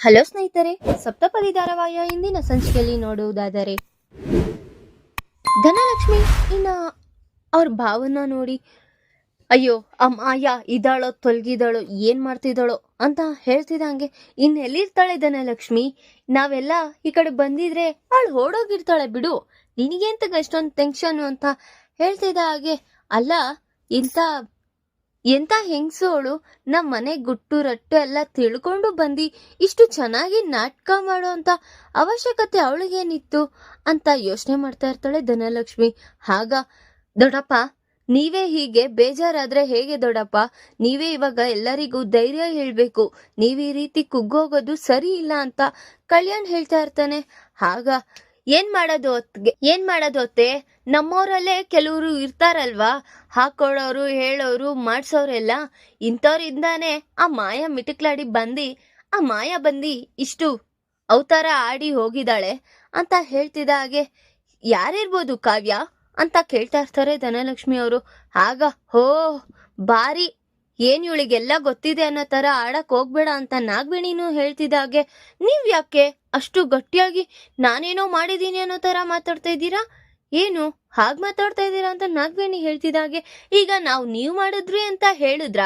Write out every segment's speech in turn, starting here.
Hello ಸ್ನೇಹಿತರೆ ಸಪ್ತಪದಿ ಧಾರಾವಾಹಿಯ ಇಂದಿನ ಸಂಚಿಕೆಯಲ್ಲಿ ನೋಡುವುದಾದರೆ, ಧನಲಕ್ಷ್ಮಿ ಇನ್ನ ಅವ್ರ ಭಾವನ ನೋಡಿ, ಅಯ್ಯೋ, ಆ ಮಾಯ ಇದ್ದಾಳೋ ತೊಲಗಿದಾಳೋ ಏನ್ ಮಾಡ್ತಿದ್ದಾಳೋ ಅಂತ ಹೇಳ್ತಿದ್ದಂಗೆ ಇನ್ನೆಲ್ಲಿರ್ತಾಳೆ ಧನಲಕ್ಷ್ಮಿ? ನಾವೆಲ್ಲ ಈ ಕಡೆ ಬಂದಿದ್ರೆ ಅವಳು ಓಡೋಗಿರ್ತಾಳೆ ಬಿಡು, ನಿನಗೆಂತ ಅಷ್ಟೊಂದು ಟೆನ್ಷನ್ ಅಂತ ಹೇಳ್ತಿದ್ದ ಹಾಗೆ, ಅಲ್ಲ, ಇಂಥ ಎಂತ ಹೆಂಗಸೋಳು? ನಮ್ಮ ಮನೆ ಗುಟ್ಟು ರಟ್ಟು ಎಲ್ಲ ತಿಳ್ಕೊಂಡು ಬಂದು, ಇಷ್ಟು ಚೆನ್ನಾಗಿ ನಾಟಕ ಮಾಡೋ ಅಂತ ಅವಶ್ಯಕತೆ ಅವಳಿಗೇನಿತ್ತು? ಅಂತ ಯೋಚನೆ ಮಾಡ್ತಾ ಇರ್ತಾಳೆ ಧನಲಕ್ಷ್ಮಿ. ಆಗ ದೊಡಪ್ಪ ನೀವೇ ಹೀಗೆ ಬೇಜಾರಾದ್ರೆ ಹೇಗೆ ದೊಡಪ್ಪ ನೀವೇ ಇವಾಗ ಎಲ್ಲರಿಗೂ ಧೈರ್ಯ ಹೇಳಬೇಕು. ನೀವು ಈ ರೀತಿ ಕುಗ್ಗೋಗೋದು ಸರಿ ಇಲ್ಲ ಅಂತ ಕಲ್ಯಾಣ್ ಹೇಳ್ತಾ ಇರ್ತಾನೆ. ಆಗ ಏನ್ ಮಾಡೋದು ಹೊತ್ಗೆ? ಏನ್ ಮಾಡೋದು ಹೊತ್ತೆ? ನಮ್ಮೋರಲ್ಲೇ ಕೆಲವರು ಇರ್ತಾರಲ್ವಾ? ಹಾಕೊಳ್ಳೋರು ಹೇಳೋರು, ಮಾಡಿಸೋರೆಲ್ಲ ಇಂಥವ್ರಿಂದಾನೆ ಆ ಮಾಯ ಮಿಟಕ್ಲಾಡಿ ಬಂದು, ಆ ಮಾಯ ಬಂದು ಇಷ್ಟು ಅವತಾರ ಆಡಿ ಹೋಗಿದ್ದಾಳೆ ಅಂತ ಹೇಳ್ತಿದ್ದ ಹಾಗೆ, ಯಾರಿರ್ಬೋದು ಕಾವ್ಯ? ಅಂತ ಕೇಳ್ತಾ ಇರ್ತಾರೆ ಧನಲಕ್ಷ್ಮಿ ಅವರು. ಆಗ ಹೋ ಬಾರಿ ಏನ್ ಇವಳಿಗೆಲ್ಲ ಗೊತ್ತಿದೆ ಅನ್ನೋ ತರ ಆಡಕ್ ಹೋಗ್ಬೇಡ ಅಂತ ನಾಗವೇಣಿನೂ ಹೇಳ್ತಿದ್ದಾಗೆ. ನೀವ್ ಯಾಕೆ ಅಷ್ಟು ಗಟ್ಟಿಯಾಗಿ ನಾನೇನೋ ಮಾಡಿದೀನಿ ಅನ್ನೋ ತರ ಮಾತಾಡ್ತಾ ಇದ್ದೀರಾ? ಏನು? ಹಾಗ್ ಮಾತಾಡ್ತಾ ಇದ್ದೀರಾ ಅಂತ ನಾಗವೇಣಿ ಹೇಳ್ತಿದ್ದಾಗೆ. ಈಗ ನಾವು ನೀವು ಮಾಡಿದ್ರಿ ಅಂತ ಹೇಳಿದ್ರ?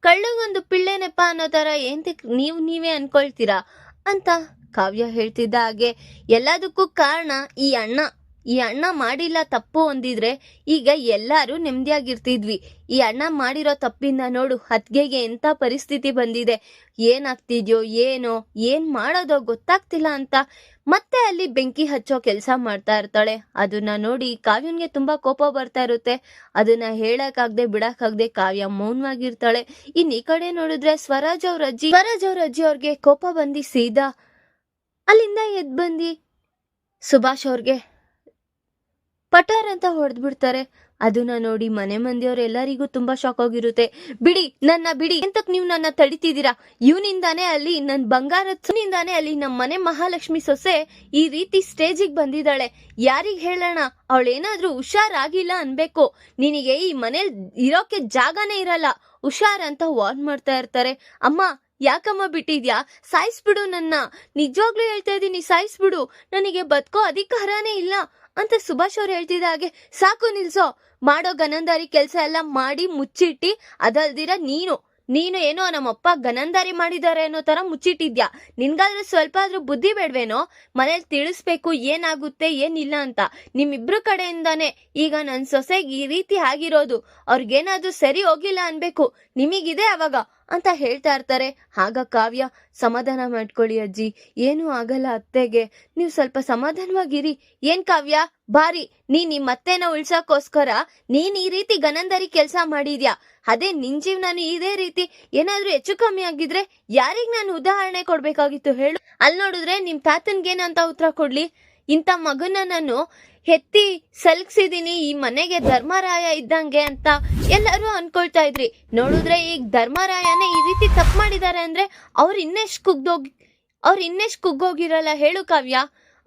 ಕಳ್ಳಗೊಂದು ಪಿಳ್ಳೆನೆಪ್ಪ ಅನ್ನೋ ತರ ಏನ್ ನೀವು ನೀವೇ ಅನ್ಕೊಳ್ತೀರಾ? ಅಂತ ಕಾವ್ಯ ಹೇಳ್ತಿದ್ದ ಹಾಗೆ ಎಲ್ಲದಕ್ಕೂ ಕಾರಣ ಈ ಅಣ್ಣ. ಈ ಅಣ್ಣ ಮಾಡಿಲ್ಲ ತಪ್ಪು ಅಂದಿದ್ರೆ ಈಗ ಎಲ್ಲರೂ ನೆಮ್ಮದಿಯಾಗಿರ್ತಿದ್ವಿ. ಈ ಅಣ್ಣ ಮಾಡಿರೋ ತಪ್ಪಿಂದ ನೋಡು ಹತ್ಗೆಗೆ ಎಂತ ಪರಿಸ್ಥಿತಿ ಬಂದಿದೆ. ಏನಾಗ್ತಿದ್ಯೋ, ಏನೋ, ಏನ್ ಮಾಡೋದೋ ಗೊತ್ತಾಗ್ತಿಲ್ಲ ಅಂತ ಮತ್ತೆ ಅಲ್ಲಿ ಬೆಂಕಿ ಹಚ್ಚೋ ಕೆಲಸ ಮಾಡ್ತಾ ಇರ್ತಾಳೆ. ಅದನ್ನ ನೋಡಿ ಕಾವ್ಯನ್ಗೆ ತುಂಬಾ ಕೋಪ ಬರ್ತಾ ಇರುತ್ತೆ. ಅದನ್ನ ಹೇಳಕ್ಕಾಗ್ದೆ ಬಿಡಕ್ಕಾಗ್ದೆ ಕಾವ್ಯ ಮೌನವಾಗಿರ್ತಾಳೆ. ಇನ್ ಈ ಕಡೆ ನೋಡಿದ್ರೆ ಸ್ವರಾಜ್ ಅವ್ರ ಅಜ್ಜಿ, ಸ್ವರಾಜ್ ಅವ್ರ ಅಜ್ಜಿ ಅವ್ರಿಗೆ ಕೋಪ ಬಂದಿ ಸೀದಾ ಅಲ್ಲಿಂದ ಎದ್ ಬಂದಿ ಸುಭಾಷ್ ಅವ್ರಿಗೆ ಪಟಾರ್ ಅಂತ ಹೊಡೆದ್ ಬಿಡ್ತಾರೆ ಅದನ್ನ ನೋಡಿ ಮನೆ ಮಂದಿಯವ್ರ ಎಲ್ಲರಿಗೂ ತುಂಬಾ ಶಾಕ್ ಆಗಿರುತ್ತೆ. ಬಿಡಿ, ನನ್ನ ಬಿಡಿ, ಎಂತಕ್ ನೀವು ನನ್ನ ತಡಿತಿದ್ದೀರಾ? ಇವನಿಂದಾನೇ ಅಲ್ಲಿ ನನ್ ಬಂಗಾರನಿಂದಾನೇ ಅಲ್ಲಿ ನಮ್ಮ ಮನೆ ಮಹಾಲಕ್ಷ್ಮಿ ಸೊಸೆ ಈ ರೀತಿ ಸ್ಟೇಜಿಗೆ ಬಂದಿದ್ದಾಳೆ. ಯಾರಿಗ್ ಹೇಳೋಣ? ಅವಳೇನಾದ್ರೂ ಹುಷಾರಾಗಿಲ್ಲ ಅನ್ಬೇಕು. ನಿನಗೆ ಈ ಮನೇಲಿ ಇರೋಕೆ ಜಾಗನೇ ಇರಲ್ಲ. ಹುಷಾರ್ ಅಂತ ವಾರ್ನ್ ಮಾಡ್ತಾ ಇರ್ತಾರೆ. ಅಮ್ಮ, ಯಾಕಮ್ಮ ಬಿಟ್ಟಿದ್ಯಾ? ಸಾಯಿಸ್ಬಿಡು ನನ್ನ. ನಿಜವಾಗ್ಲೂ ಹೇಳ್ತಾ ಇದ್ದೀನಿ, ಸಾಯಿಸ್ಬಿಡು. ನನಗೆ ಬದುಕೋ ಅಧಿಕಾರನೇ ಇಲ್ಲ. ಅಂತ ಸುಭಾಷ್ ಅವ್ರು ಹೇಳ್ತಿದ್ದ ಹಾಗೆ ಸಾಕು ನಿಲ್ಸೋ. ಮಾಡೋ ಗನಂದಾರಿ ಕೆಲಸ ಎಲ್ಲ ಮಾಡಿ ಮುಚ್ಚಿಟ್ಟಿ, ಅದಲ್ದಿರ ನೀನು ನೀನು ಏನೋ ನಮ್ಮಪ್ಪ ಗನಂದಾರಿ ಮಾಡಿದ್ದಾರೆ ಅನ್ನೋ ತರ ಮುಚ್ಚಿಟ್ಟಿದ್ಯಾ? ನಿನ್ಗಾದ್ರೆ ಸ್ವಲ್ಪ ಆದ್ರೂ ಬುದ್ಧಿ ಬೇಡ್ವೇನೋ? ಮನೇಲಿ ತಿಳಿಸ್ಬೇಕು, ಏನಾಗುತ್ತೆ, ಏನಿಲ್ಲ ಅಂತ. ನಿಮ್ಮಿಬ್ರು ಕಡೆಯಿಂದಾನೆ ಈಗ ನನ್ನ ಸೊಸೆಗೆ ಈ ರೀತಿ ಆಗಿರೋದು. ಅವ್ರಿಗೇನಾದ್ರೂ ಸರಿ ಹೋಗಿಲ್ಲ ಅನ್ಬೇಕು. ನಿಮಗಿದೆ ಅವಾಗ. ಅಂತ ಹೇಳ್ತಾ ಇರ್ತಾರೆ. ಆಗ ಕಾವ್ಯ, ಸಮಾಧಾನ ಮಾಡ್ಕೊಳ್ಳಿ ಅಜ್ಜಿ. ಏನೂ ಆಗಲ್ಲ ಅತ್ತೆಗೆ. ನೀವು ಸ್ವಲ್ಪ ಸಮಾಧಾನವಾಗಿರಿ. ಏನ್ ಕಾವ್ಯ? ಬಾರಿ. ನೀ ನಿಮ್ಮ ಅತ್ತೆನ ಉಳ್ಸಕ್ಕೋಸ್ಕರ ನೀನ್ ಈ ರೀತಿ ಗನಂದರಿ ಕೆಲಸ ಮಾಡಿದ್ಯಾ? ಅದೇ ನಿನ್ ಜೀವನ ಇದೇ ರೀತಿ. ಏನಾದ್ರೂ ಹೆಚ್ಚು ಕಮ್ಮಿ ಆಗಿದ್ರೆ ಯಾರಿಗ್ ನಾನು ಉದಾಹರಣೆ ಕೊಡ್ಬೇಕಾಗಿತ್ತು ಹೇಳು. ಅಲ್ಲಿ ನೋಡಿದ್ರೆ ನಿಮ್ ತಾತನ್ಗೇನಂತ ಉತ್ತರ ಕೊಡ್ಲಿ? ಇಂಥ ಮಗನ ನಾನು ಹೆತ್ತಿ ಸಲ್ಕ್ಸಿದೀನಿ ಈ ಮನೆಗೆ ಧರ್ಮರಾಯ ಇದ್ದಂಗೆ ಅಂತ ಎಲ್ಲರೂ ಅನ್ಕೊಳ್ತಾ ಇದ್ರಿ. ನೋಡಿದ್ರೆ ಈಗ ಧರ್ಮರಾಯನೇ ಈ ರೀತಿ ತಪ್ಪು ಮಾಡಿದ್ದಾರೆ ಅಂದ್ರೆ ಅವ್ರು ಇನ್ನೆಷ್ಟು ಕುಗ್ದೋಗಿ ಅವ್ರು ಇನ್ನೆಷ್ಟು ಕುಗ್ಗೋಗಿರಲ್ಲ ಹೇಳು ಕಾವ್ಯ.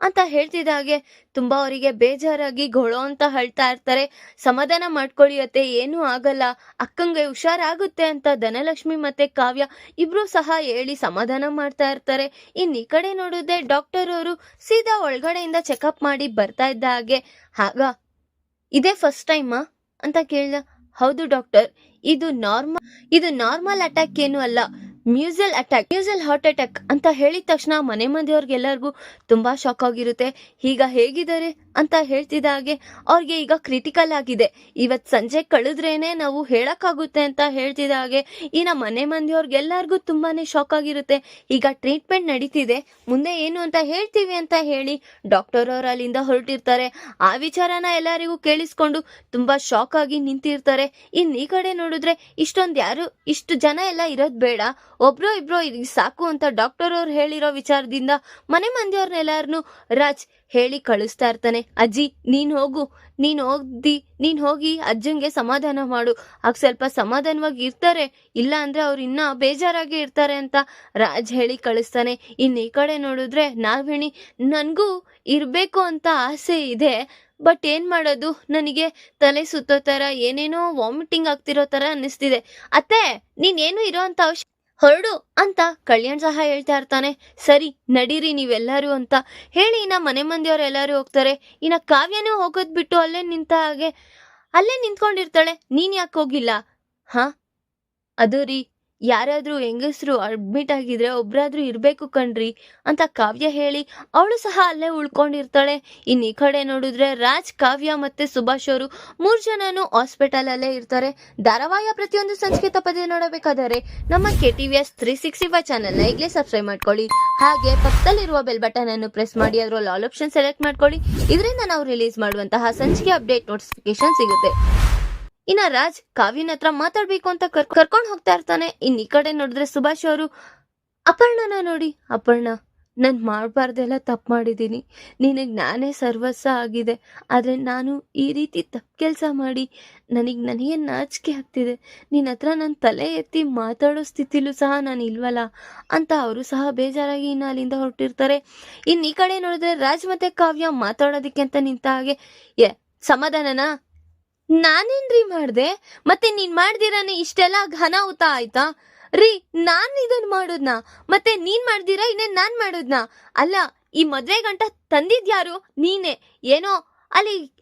ಅಂತ ಹೇಳ್ತಿದ್ದ ಹಾಗೆ ತುಂಬಾ ಅವರಿಗೆ ಬೇಜಾರಾಗಿ ಗೊಳೋ ಅಂತ ಹೇಳ್ತಾ ಇರ್ತಾರೆ. ಸಮಾಧಾನ ಮಾಡ್ಕೊಳ್ಳಿ ಅತ್ತೆ, ಏನೂ ಆಗಲ್ಲ. ಅಕ್ಕಂಗೆ ಹುಷಾರಾಗುತ್ತೆ ಅಂತ ಧನಲಕ್ಷ್ಮಿ ಮತ್ತೆ ಕಾವ್ಯ ಇಬ್ರು ಸಹ ಹೇಳಿ ಸಮಾಧಾನ ಮಾಡ್ತಾ ಇರ್ತಾರೆ. ಇನ್ ಈ ಕಡೆ ನೋಡಿದ್ರೆ ಡಾಕ್ಟರ್ ಅವರು ಸೀದಾ ಒಳಗಡೆಯಿಂದ ಚೆಕಪ್ ಮಾಡಿ ಬರ್ತಾ ಇದ್ದ ಹಾಗೆ. ಆಗ, ಇದೇ ಫಸ್ಟ್ ಟೈಮಾ ಅಂತ ಕೇಳಿದ. ಹೌದು ಡಾಕ್ಟರ್ ಇದು ನಾರ್ಮಲ್ ಇದು ನಾರ್ಮಲ್ ಅಟ್ಯಾಕ್ ಏನು ಅಲ್ಲ. Muscle attack, muscle heart attack ಅಂತ ಹೇಳಿದ ತಕ್ಷಣ ಮನೆ ಮಂದಿಯವ್ರಿಗೆಲ್ಲರಿಗೂ ತುಂಬಾ ಶಾಕ್ ಆಗಿರುತ್ತೆ. ಈಗ ಹೇಗಿದ್ದಾರೆ ಅಂತ ಹೇಳ್ತಿದ್ದ ಹಾಗೆ ಅವ್ರಿಗೆ ಈಗ ಕ್ರಿಟಿಕಲ್ ಆಗಿದೆ. ಇವತ್ ಸಂಜೆ ಕಳೆದ್ರೇನೆ ನಾವು ಹೇಳಕ್ಕಾಗುತ್ತೆ ಅಂತ ಹೇಳ್ತಿದ್ದ ಹಾಗೆ ಈ ನಮ್ಮ ಮನೆ ಮಂದಿಯವ್ರಿಗೆಲ್ಲರಿಗೂ ತುಂಬಾನೇ ಶಾಕ್ ಆಗಿರುತ್ತೆ. ಈಗ ಟ್ರೀಟ್ಮೆಂಟ್ ನಡೀತಿದೆ. ಮುಂದೆ ಏನು ಅಂತ ಹೇಳ್ತೀವಿ ಅಂತ ಹೇಳಿ ಡಾಕ್ಟರ್ ಅವರು ಅಲ್ಲಿಂದ ಹೊರಟಿರ್ತಾರೆ. ಆ ವಿಚಾರನ ಎಲ್ಲರಿಗೂ ಕೇಳಿಸ್ಕೊಂಡು ತುಂಬಾ ಶಾಕ್ ಆಗಿ ನಿಂತಿರ್ತಾರೆ. ಇನ್ ಈ ಕಡೆ ನೋಡಿದ್ರೆ ಇಷ್ಟೊಂದು ಯಾರು, ಇಷ್ಟು ಜನ ಎಲ್ಲ ಇರೋದ್ ಬೇಡ. ಒಬ್ರೋ ಇಬ್ರು ಇದು ಸಾಕು ಅಂತ ಡಾಕ್ಟರ್ ಅವ್ರು ಹೇಳಿರೋ ವಿಚಾರದಿಂದ ಮನೆ ಮಂದಿಯವ್ರನ್ನೆಲ್ಲಾರನು ರಾಜ್ ಹೇಳಿ ಕಳಿಸ್ತಾ ಇರ್ತಾನೆ. ಅಜ್ಜಿ, ನೀನ್ ಹೋಗು, ನೀನ್ ಹೋಗ್ದಿ, ನೀನ್ ಹೋಗಿ ಅಜ್ಜಂಗೆ ಸಮಾಧಾನ ಮಾಡು. ಆಗ ಸ್ವಲ್ಪ ಸಮಾಧಾನವಾಗಿ ಇರ್ತಾರೆ, ಇಲ್ಲ ಅಂದ್ರೆ ಅವ್ರು ಇನ್ನ ಬೇಜಾರಾಗಿ ಇರ್ತಾರೆ ಅಂತ ರಾಜ್ ಹೇಳಿ ಕಳಿಸ್ತಾನೆ. ಇನ್ ಈ ಕಡೆ ನೋಡಿದ್ರೆ ನಾಗವೇಣಿ ನನ್ಗೂ ಇರ್ಬೇಕು ಅಂತ ಆಸೆ ಇದೆ, ಬಟ್ ಏನ್ ಮಾಡೋದು? ನನಗೆ ತಲೆ ಸುತ್ತೋ ತರ ಏನೇನೋ ವಾಮಿಟಿಂಗ್ ಆಗ್ತಿರೋ ತರ ಅನ್ನಿಸ್ತಿದೆ. ಅತ್ತೆ ನೀನೇನು ಇರೋ ಅಂತ ಅವಶ್ಯ ಹೊರಡು ಅಂತ ಕಲ್ಯಾಣ್ ಸಹ ಹೇಳ್ತಾ ಇರ್ತಾನೆ. ಸರಿ, ನಡೀರಿ ನೀವೆಲ್ಲರೂ ಅಂತ ಹೇಳಿ ಇನ್ನ ಮನೆ ಮಂದಿಯವ್ರು ಎಲ್ಲರೂ ಹೋಗ್ತಾರೆ. ಇನ್ನ ಕಾವ್ಯನೂ ಹೋಗೋದ್ ಬಿಟ್ಟು ಅಲ್ಲೇ ನಿಂತ ಹಾಗೆ, ಅಲ್ಲೇ ನಿಂತ್ಕೊಂಡಿರ್ತಾಳೆ. ನೀನ್ ಯಾಕೆ ಹೋಗಿಲ್ಲ? ಹಾ? ಅದು ರೀ. ಯಾರಾದ್ರೂ ಹೆಂಗಸರು ಅಡ್ಮಿಟ್ ಆಗಿದ್ರೆ ಒಬ್ರಾದ್ರೂ ಇರ್ಬೇಕು ಕಣ್ರಿ ಅಂತ ಕಾವ್ಯ ಹೇಳಿ ಅವಳು ಸಹ ಅಲ್ಲೇ ಉಳ್ಕೊಂಡಿರ್ತಾಳೆ. ಇನ್ನು ಈ ಕಡೆ ನೋಡಿದ್ರೆ ರಾಜ್, ಕಾವ್ಯ ಮತ್ತೆ ಸುಭಾಷ್ ಅವರು ಮೂರ್ ಜನನು ಹಾಸ್ಪಿಟಲಲ್ಲೇ ಇರ್ತಾರೆ. ಧಾರಾವಾಹಿಯ ಪ್ರತಿಯೊಂದು ಸಂಚಿಕೆ ತಪ್ಪದೆ ನೋಡಬೇಕಾದರೆ ನಮ್ಮ K T V S three sixty five ಚಾನಲ್ನ ಈಗಲೇ ಸಬ್ಸ್ಕ್ರೈಬ್ ಮಾಡ್ಕೊಳ್ಳಿ. ಹಾಗೆ ಪಕ್ಕದಲ್ಲಿರುವ ಬೆಲ್ ಬಟನ್ ಅನ್ನು ಪ್ರೆಸ್ ಮಾಡಿ, ಅದರಲ್ಲಿ ಆಲ್ ಆಪ್ಷನ್ ಸೆಲೆಕ್ಟ್ ಮಾಡ್ಕೊಳ್ಳಿ. ಇದರಿಂದ ನಾವು ರಿಲೀಸ್ ಮಾಡುವಂತಹ ಸಂಚಿಕೆ ಅಪ್ಡೇಟ್ ನೋಟಿಫಿಕೇಶನ್ ಸಿಗುತ್ತೆ. ಇನ್ನ ರಾಜ್ ಕಾವ್ಯನ ಹತ್ರ ಮಾತಾಡ್ಬೇಕು ಅಂತ ಕರ್, ಕರ್ಕೊಂಡು ಹೋಗ್ತಾ ಇರ್ತಾನೆ. ಇನ್ ಈ ಕಡೆ ನೋಡಿದ್ರೆ ಸುಭಾಷ್ ಅವರು, ಅಪರ್ಣನ ನೋಡಿ, ಅಪರ್ಣ, ನಾನು ಮಾಡಬಾರ್ದೆಲ್ಲ ತಪ್ಪು ಮಾಡಿದ್ದೀನಿ. ನಿನಗೆ ನಾನೇ ಸರ್ವಸ್ವ ಆಗಿದೆ. ಆದರೆ ನಾನು ಈ ರೀತಿ ತಪ್ಪು ಕೆಲಸ ಮಾಡಿ, ನನಗೆ ನನಗೆ ನಾಚಿಕೆ ಆಗ್ತಿದೆ? ನಿನ್ನ ಹತ್ರ ನನ್ನ ತಲೆ ಎತ್ತಿ ಮಾತಾಡೋ ಸ್ಥಿತಿಲೂ ಸಹ ನಾನು ಇಲ್ವಲ್ಲ? ಅಂತ ಅವರು ಸಹ ಬೇಜಾರಾಗಿ ಇನ್ನು ಅಲ್ಲಿಂದ ಹೊರಟಿರ್ತಾರೆ. ಇನ್ನು ಈ ಕಡೆ ನೋಡಿದ್ರೆ ರಾಜ್ ಮತ್ತೆ ಕಾವ್ಯ ಮಾತಾಡೋದಕ್ಕೆ ಅಂತ ನಿಂತ ಹಾಗೆ, ಏ, ಸಮಾಧಾನನಾ? ನಾನೇನ್ರಿ ಮಾಡ್ದೆ? ಮತ್ತೆ ನೀನ್ ಮಾಡ್ದಿರಾನೆ ಇಷ್ಟೆಲ್ಲ ಘನಾಹುತ ಆಯ್ತಾ? ರೀ, ನಾನ್ ಇದನ್ ಮಾಡೋದ್ನಾ? ಮತ್ತೆ ನೀನ್ ಮಾಡ್ದಿರಾ ಇನ್ನೇನ್ ನಾನ್ ಮಾಡೋದ್ನಾ? ಅಲ್ಲ, ಈ ಮದ್ವೆ ಗಂಟ ತಂದಿದ್ಯಾರು? ನೀನೆ. ಏನೋ, ಅಲ್ಲಿ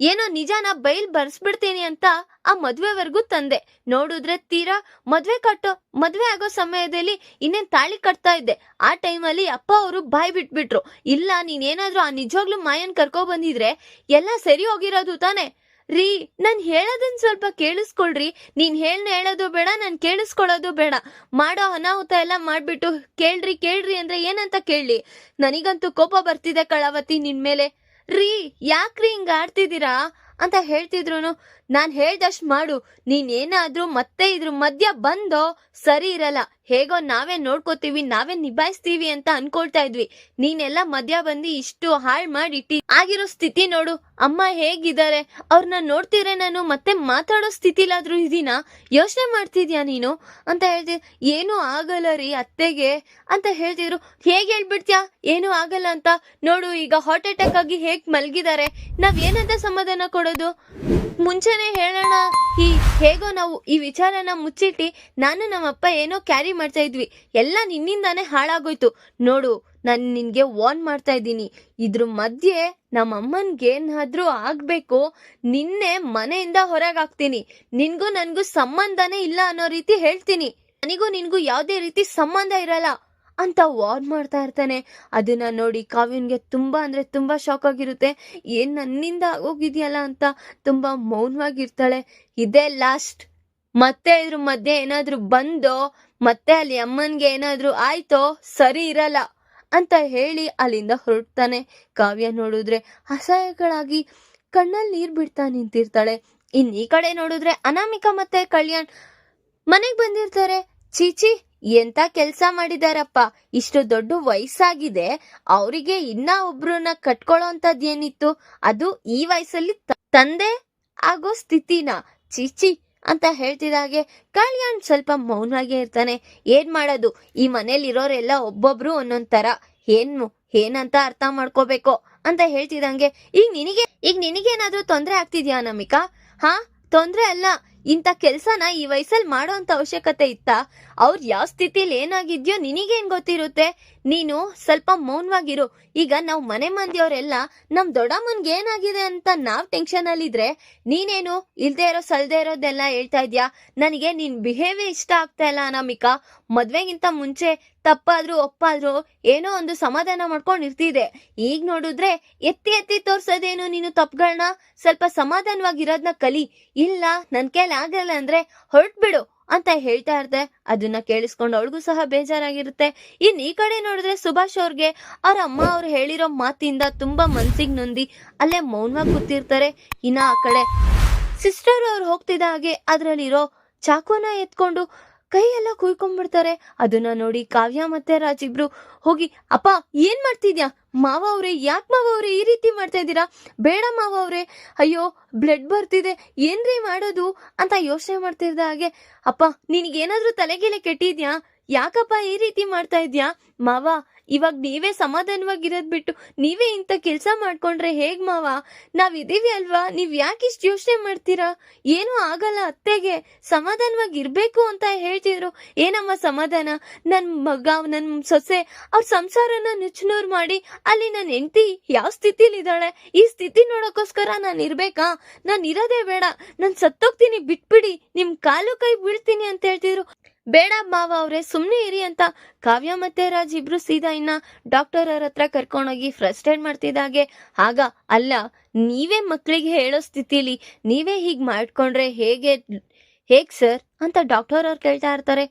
ಏನೋ ನಿಜಾನ ಬೈಲ್ ಬರ್ಸ್ಬಿಡ್ತೀನಿ ಅಂತ ಆ ಮದ್ವೆವರೆಗೂ ತಂದೆ. ನೋಡಿದ್ರೆ ತೀರಾ ಮದ್ವೆ ಕಟ್ಟೋ, ಮದ್ವೆ ಆಗೋ ಸಮಯದಲ್ಲಿ ಇನ್ನೇನ್ ತಾಳಿ ಕಟ್ತಾ ಇದ್ದೆ. ಆ ಟೈಮಲ್ಲಿ ಅಪ್ಪ ಅವರು ಬಾಯ್ ಬಿಟ್ಬಿಟ್ರು. ಇಲ್ಲ ನೀನೇನಾದ್ರೂ ಆ ನಿಜವಾಗ್ಲೂ ಮಾಯನ್ ಕರ್ಕೊ ಬಂದಿದ್ರೆ ಎಲ್ಲ ಸರಿ ಹೋಗಿರೋದು ತಾನೆ? ರೀ, ನಾನು ಹೇಳೋದನ್ನ ಸ್ವಲ್ಪ ಕೇಳಿಸ್ಕೊಳ್ರಿ. ನೀನ್ ಹೇಳ್ನ ಹೇಳೋದು ಬೇಡ, ನಾನು ಕೇಳಿಸ್ಕೊಳ್ಳೋದು ಬೇಡ. ಮಾಡೋ ಅನಾಹುತ ಎಲ್ಲ ಮಾಡ್ಬಿಟ್ಟು ಕೇಳ್ರಿ ಕೇಳ್ರಿ ಅಂದ್ರೆ ಏನಂತ ಕೇಳಿ ನನಗಂತೂ ಕೋಪ ಬರ್ತಿದೆ ಕಳಾವತಿ ನಿನ್ ಮೇಲೆ ರೀ, ಯಾಕ್ರಿ ಹಿಂಗ ಆಡ್ತಿದ್ದೀರಾ? ಅಂತ ಹೇಳ್ತಿದ್ರು ನಾನ್ ಹೇಳ್ದಷ್ಟು ಮಾಡು. ನೀನ್ ಏನಾದ್ರೂ ಮತ್ತೆ ಇದ್ರ ಮಧ್ಯ ಬಂದೋ ಸರಿ ಇರಲ್ಲ. ಹೇಗೋ ನಾವೇ ನೋಡ್ಕೋತೀವಿ, ನಾವೇ ನಿಭಾಯಿಸ್ತೀವಿ ಅಂತ ಅನ್ಕೊಳ್ತಾ ಇದ್ವಿ. ನೀನೆಲ್ಲ ಮಧ್ಯ ಬಂದು ಇಷ್ಟು ಹಾಳು ಮಾಡಿಟ್ಟಿ. ಆಗಿರೋ ಸ್ಥಿತಿ ನೋಡು. ಅಮ್ಮ ಹೇಗಿದ್ದಾರೆ? ಅವ್ರನ್ನ ನೋಡ್ತೀರ ನಾನು ಮತ್ತೆ ಮಾತಾಡೋ ಸ್ಥಿತಿಲಾದ್ರೂ ಇದೀನಾ? ಯೋಚನೆ ಮಾಡ್ತಿದ್ಯಾ ನೀನು? ಅಂತ ಹೇಳ್ತಿ ಏನೂ ಆಗಲ್ಲ ರೀ ಅತ್ತೆಗೆ. ಅಂತ ಹೇಳ್ತಿದ್ರು, ಹೇಗೆ ಹೇಳ್ಬಿಡ್ತೀಯಾ? ಏನೂ ಆಗಲ್ಲ ಅಂತ. ನೋಡು, ಈಗ ಹಾರ್ಟ್ ಅಟ್ಯಾಕ್ ಆಗಿ ಹೇಗ್ ಮಲ್ಗಿದ್ದಾರೆ ನಾವೇನಂತ ಸಮಾಧಾನ ಕೊಡೋದು? ಮುಂಚೆನೆ ಹೇಳೋಣ. ಈ ಹೇಗೋ ನಾವು ಈ ವಿಚಾರನ ಮುಚ್ಚಿಟ್ಟಿ ನಾನು ನಮ್ಮಪ್ಪ ಏನೋ ಕ್ಯಾರಿ ಮಾಡ್ತಾ ಇದ್ವಿ. ಎಲ್ಲ ನಿನ್ನಿಂದಾನೇ ಹಾಳಾಗೋಯ್ತು. ನೋಡು, ನಾನು ನಿನ್ಗೆ ವಾರ್ನ್ ಮಾಡ್ತಾ ಇದ್ದೀನಿ. ಇದ್ರ ಮಧ್ಯೆ ನಮ್ಮ ಏನಾದ್ರೂ ಆಗ್ಬೇಕು, ನಿನ್ನೆ ಮನೆಯಿಂದ ಹೊರಗಾಗ್ತೀನಿ ನಿನ್ಗೂ ನನಗೂ ಸಂಬಂಧನೇ ಇಲ್ಲ ಅನ್ನೋ ರೀತಿ ಹೇಳ್ತೀನಿ. ನನಗೂ ನಿನಗೂ ಯಾವುದೇ ರೀತಿ ಸಂಬಂಧ ಇರಲ್ಲ. ಅಂತ ವಾರ್ ಮಾಡ್ತಾ ಇರ್ತಾನೆ. ಅದನ್ನ ನೋಡಿ ಕಾವ್ಯನ್ಗೆ ತುಂಬಾ ಅಂದ್ರೆ ತುಂಬಾ ಶಾಕ್ ಆಗಿರುತ್ತೆ. ಏನ್ ನನ್ನಿಂದ ಆಗೋಗಿದ್ಯಲ್ಲ ಅಂತ ತುಂಬಾ ಮೌನವಾಗಿರ್ತಾಳೆ. ಇದೇ ಲಾಸ್ಟ್ ಮತ್ತೆ ಇದ್ರ ಮಧ್ಯೆ ಏನಾದ್ರೂ ಬಂದೋ, ಮತ್ತೆ ಅಲ್ಲಿ ಅಮ್ಮನ್ಗೆ ಏನಾದ್ರೂ ಆಯ್ತೋ, ಸರಿ ಇರಲ್ಲ ಅಂತ ಹೇಳಿ ಅಲ್ಲಿಂದ ಹೊರಡ್ತಾನೆ. ಕಾವ್ಯ ನೋಡಿದ್ರೆ ಅಸಹ್ಯಗಳಾಗಿ ಕಣ್ಣಲ್ಲಿ ನೀರ್ ಬಿಡ್ತಾ ನಿಂತಿರ್ತಾಳೆ. ಇನ್ ಈ ಕಡೆ ನೋಡಿದ್ರೆ ಅನಾಮಿಕಾ ಮತ್ತೆ ಕಲ್ಯಾಣ್ ಮನೆಗೆ ಬಂದಿರ್ತಾರೆ. ಚೀಚಿ ಎಂತ ಕೆಲ್ಸ ಮಾಡಿದಾರಪ್ಪ? ಇಷ್ಟು ದೊಡ್ಡ ವಯಸ್ಸಾಗಿದೆ. ಅವರಿಗೆ ಇನ್ನ ಒಬ್ರನ್ನ ಕಟ್ಕೊಳ್ಳೋ ಏನಿತ್ತು ಅದು ಈ ವಯಸ್ಸಲ್ಲಿ ತಂದೆ ಆಗೋ ಸ್ಥಿತಿನ. ಚೀಚಿ ಅಂತ ಹೇಳ್ತಿದಾಗೆ ಕಲ್ಯಾಣ್ ಸ್ವಲ್ಪ ಮೌನವಾಗೇ ಇರ್ತಾನೆ. ಏನ್ ಮಾಡೋದು? ಈ ಮನೇಲಿ ಇರೋರೆಲ್ಲ ಒಬ್ಬೊಬ್ರು ಒಂದೊಂದ್ ತರ. ಏನು ಏನಂತ ಅರ್ಥ ಮಾಡ್ಕೋಬೇಕು? ಅಂತ ಹೇಳ್ತಿದಂಗೆ ಈಗ ನಿನಗೆ, ಈಗ ನಿನಗೇನಾದ್ರೂ ತೊಂದ್ರೆ ಆಗ್ತಿದ್ಯಾ ನಮಿಕಾ? ಹಾ, ತೊಂದ್ರೆ ಅಲ್ಲ. ಇಂಥ ಕೆಲ್ಸನ ಈ ವಯಸ್ಸಲ್ಲಿ ಮಾಡೋ ಅಂತ ಅವಶ್ಯಕತೆ ಇತ್ತಾ? ಅವ್ರ ಯಾವ ಸ್ಥಿತಿಲಿ ಏನಾಗಿದ್ಯೋ ನಿನಗೇನ್ ಗೊತ್ತಿರುತ್ತೆ? ನೀನು ಸ್ವಲ್ಪ ಮೌನವಾಗಿರು. ಈಗ ನಾವು ಮನೆ ಮಂದಿಯವರೆಲ್ಲ ನಮ್ ದೊಡ್ಡಮ್ಮನ್ಗೆ ಏನಾಗಿದೆ ಅಂತ ನಾವ್ ಟೆನ್ಷನ್ ಅಲ್ಲಿದ್ರೆ ನೀನೇನು ಇಲ್ದೇ ಇರೋ ಸಲ್ದೇ ಇರೋದೆಲ್ಲ ಹೇಳ್ತಾ ಇದ್ಯಾ? ನನಗೆ ನಿನ್ ಬಿಹೇವಿಯರ್ ಇಷ್ಟ ಆಗ್ತಾ ಇಲ್ಲ ಅನಾಮಿಕಾ. ಮದ್ವೆಗಿಂತ ಮುಂಚೆ ತಪ್ಪಾದ್ರೂ ಒಪ್ಪಾದ್ರೂ ಏನೋ ಒಂದು ಸಮಾಧಾನ ಮಾಡ್ಕೊಂಡು ಇರ್ತಿದೆ. ಈಗ ನೋಡಿದ್ರೆ ಎತ್ತಿ ಎತ್ತಿ ತೋರ್ಸೋದೇನು ನೀನು ತಪ್ಪುಗಳನ್ನ ಸ್ವಲ್ಪ ಸಮಾಧಾನವಾಗಿರೋದ್ನ ಕಲಿ. ಇಲ್ಲ, ನನ್ ಕೈಲಿ ಆಗಲ್ಲ ಅಂದ್ರೆ ಹೊರಟ್ಬಿಡು. ಅಂತ ಹೇಳ್ತಾ ಇರ್ತೆ ಅದನ್ನ ಕೇಳಿಸ್ಕೊಂಡು ಅವಳಿಗೂ ಸಹ ಬೇಜಾರಾಗಿರುತ್ತೆ. ಇನ್ ಈ ಕಡೆ ನೋಡಿದ್ರೆ ಸುಭಾಷ್ ಅವ್ರಿಗೆ ಅವ್ರ ಅಮ್ಮ ಅವ್ರು ಹೇಳಿರೋ ಮಾತಿಂದ ತುಂಬಾ ಮನ್ಸಿಗೆ ನೊಂದಿ ಅಲ್ಲೇ ಮೌನವಾಗಿ ಕೂತಿರ್ತಾರೆ. ಇನ್ನ ಆ ಕಡೆ ಸಿಸ್ಟರ್ ಅವ್ರು ಹೋಗ್ತಿದ್ದ ಹಾಗೆ ಅದ್ರಲ್ಲಿರೋ ಚಾಕುನ ಎತ್ಕೊಂಡು ಕೈಯೆಲ್ಲ ಕುಯ್ಕೊಂಡ್ಬಿಡ್ತಾರೆ. ಅದನ್ನ ನೋಡಿ ಕಾವ್ಯ ಮತ್ತೆ ರಾಜ್ ಇಬ್ರು ಹೋಗಿ, ಅಪ್ಪ, ಏನ್ ಮಾಡ್ತಿದ್ಯಾ? ಮಾವ ಅವ್ರೆ, ಯಾಕೆ ಮಾವ ಅವ್ರೆ ಈ ರೀತಿ ಮಾಡ್ತಾ ಇದ್ದೀರಾ? ಬೇಡ ಮಾವ ಅವ್ರೆ. ಅಯ್ಯೋ ಬ್ಲಡ್ ಬರ್ತಿದೆ. ಏನ್ರಿ ಮಾಡೋದು? ಅಂತ ಯೋಚನೆ ಮಾಡ್ತಿದ್ದ ಹಾಗೆ, ಅಪ್ಪ, ನಿನಗೇನಾದ್ರೂ ತಲೆಗೆಲೆ ಕೆಟ್ಟಿದ್ಯಾ? ಯಾಕಪ್ಪ ಈ ರೀತಿ ಮಾಡ್ತಾ ಇದ್ಯಾ? ಮಾವ, ಇವಾಗ ನೀವೇ ಸಮಾಧಾನವಾಗಿರೋದ್ ಬಿಟ್ಟು ನೀವೇ ಇಂಥ ಕೆಲಸ ಮಾಡ್ಕೊಂಡ್ರೆ ಹೇಗ್ ಮಾವ? ನಾವ್ ಇದೀವಿ ಅಲ್ವಾ? ನೀವ್ ಯಾಕೆ ಇಷ್ಟು ಯೋಚನೆ ಮಾಡ್ತೀರಾ? ಏನೂ ಆಗಲ್ಲ ಅತ್ತೆಗೆ. ಸಮಾಧಾನವಾಗಿ ಇರ್ಬೇಕು ಅಂತ ಹೇಳ್ತಿದ್ರು. ಏನಮ್ಮ ಸಮಾಧಾನ? ನನ್ ಮಗ, ನನ್ ಸೊಸೆ, ಅವ್ರ ಸಂಸಾರನ ನುಚ್ಚುನೂರ್ ಮಾಡಿ ಅಲ್ಲಿ ನನ್ನ ಹೆಂಡತಿ ಯಾವ ಸ್ಥಿತಿಲಿದ್ದಾಳೆ? ಈ ಸ್ಥಿತಿ ನೋಡೋಕ್ಕೋಸ್ಕರ ನಾನು ಇರ್ಬೇಕಾ? ನಾನು ಇರೋದೇ ಬೇಡ. ನಾನು ಸತ್ತೋಗ್ತೀನಿ, ಬಿಟ್ಬಿಡಿ. ನಿಮ್ ಕಾಲು ಕೈ ಬೀಳ್ತೀನಿ ಅಂತ ಹೇಳ್ತಿದ್ರು. ಬೇಡ ಮಾವ ಅವ್ರೆ, ಸುಮ್ನೆ ಇರಿ ಅಂತ ಕಾವ್ಯ ಮತ್ತೆ ರಾಜ್ ಇಬ್ರು ಸೀದಾ ಇನ್ನ ಡಾಕ್ಟರ್ ಅವ್ರ ಹತ್ರ ಕರ್ಕೊಂಡೋಗಿ ಫ್ರಸ್ಟ್ರೇಟ್ ಮಾಡ್ತಿದ್ದಾಗೆ ಆಗ ಅಲ್ಲ, ನೀವೇ ಮಕ್ಕಳಿಗೆ ಹೇಳೋ ಸ್ಥಿತಿಲಿ ನೀವೇ ಹೀಗ್ ಮಾಡ್ಕೊಂಡ್ರೆ ಹೇಗೆ, ಹೇಗ್ ಸರ್ ಅಂತ ಡಾಕ್ಟರ್ ಅವ್ರು ಕೇಳ್ತಾ ಇರ್ತಾರೆ.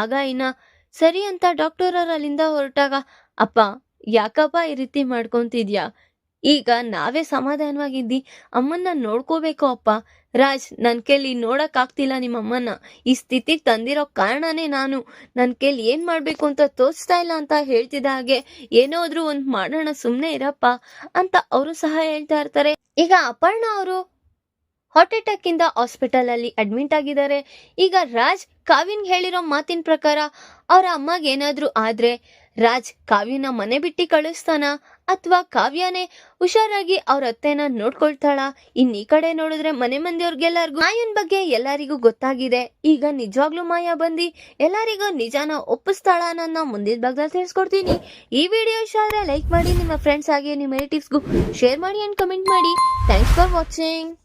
ಆಗ ಇನ್ನ ಸರಿ ಅಂತ ಡಾಕ್ಟರ್ ಅವ್ರು ಅಲ್ಲಿಂದ ಹೊರಟಾಗ, ಅಪ್ಪ, ಯಾಕಪ್ಪ ಈ ರೀತಿ ಮಾಡ್ಕೊಂತಿದ್ಯಾ? ಈಗ ನಾವೇ ಸಮಾಧಾನವಾಗಿದ್ದಿ, ಅಮ್ಮನ್ನ ನೋಡ್ಕೋಬೇಕು ಅಪ್ಪ. ರಾಜ್ ನನ್ನ ಕೈಲಿ ನೋಡಕ್ ಆಗ್ತಿಲ್ಲ ನಿಮ್ಮ ಅಮ್ಮನ ಈ ಸ್ಥಿತಿಗೆ ತಂದಿರೋ ಕಾರಣನೇ ನಾನು. ನನ್ನ ಕೈಲಿ ಏನ್ ಮಾಡ್ಬೇಕು ಅಂತ ತೋಚ್ತಾ ಇಲ್ಲ ಅಂತ ಹೇಳ್ತಿದ್ದ ಹಾಗೆ ಏನೋದ್ರು ಒಂದ್ ಮಾಡೋಣ ಸುಮ್ನೆ ಇರಪ್ಪ ಅಂತ ಅವರು ಸಹ ಹೇಳ್ತಾ ಇರ್ತಾರೆ. ಈಗ ಅಪರ್ಣ ಅವರು ಹಾರ್ಟ್ ಅಟ್ಯಾಕ್ ಇಂದ ಹಾಸ್ಪಿಟಲ್ ಅಲ್ಲಿ ಅಡ್ಮಿಟ್ ಆಗಿದ್ದಾರೆ. ಈಗ ರಾಜ್ ಕಾವಿನ್ ಹೇಳಿರೋ ಮಾತಿನ ಪ್ರಕಾರ ಅವರ ಅಮ್ಮಗೆ ಏನಾದ್ರೂ ಆದ್ರೆ ರಾಜ್ ಕಾವ್ಯನ ಮನೆ ಬಿಟ್ಟು ಕಳಿಸ್ತಾನ? ಅಥವಾ ಕಾವ್ಯನೇ ಹುಷಾರಾಗಿ ಅವ್ರ ಅತ್ತೆನ ನೋಡ್ಕೊಳ್ತಾಳ? ಇನ್ ಈ ಕಡೆ ನೋಡಿದ್ರೆ ಮನೆ ಮಂದಿಯವ್ರಿಗೆಲ್ಲರಿಗೂ ಮಾಯನ್ ಬಗ್ಗೆ ಎಲ್ಲರಿಗೂ ಗೊತ್ತಾಗಿದೆ. ಈಗ ನಿಜವಾಗ್ಲೂ ಮಾಯ ಬಂದಿ. ಎಲ್ಲರಿಗೂ ನಿಜಾನ ಒಪ್ಪಿಸ್ತಾಳ ನನ್ನ ಮುಂದಿನ ಭಾಗದಲ್ಲಿ ತಿಳಿಸ್ಕೊಡ್ತೀನಿ. ಈ ವಿಡಿಯೋ ಇಷ್ಟ ಆದ್ರೆ ಲೈಕ್ ಮಾಡಿ, ನಿಮ್ಮ ಫ್ರೆಂಡ್ಸ್ ಹಾಗೆ ನಿಮ್ಮ ರಿಲೇಟಿವ್ಸ್ಗೂ ಶೇರ್ ಮಾಡಿ ಅಂಡ್ ಕಮೆಂಟ್ ಮಾಡಿ. Thanks for watching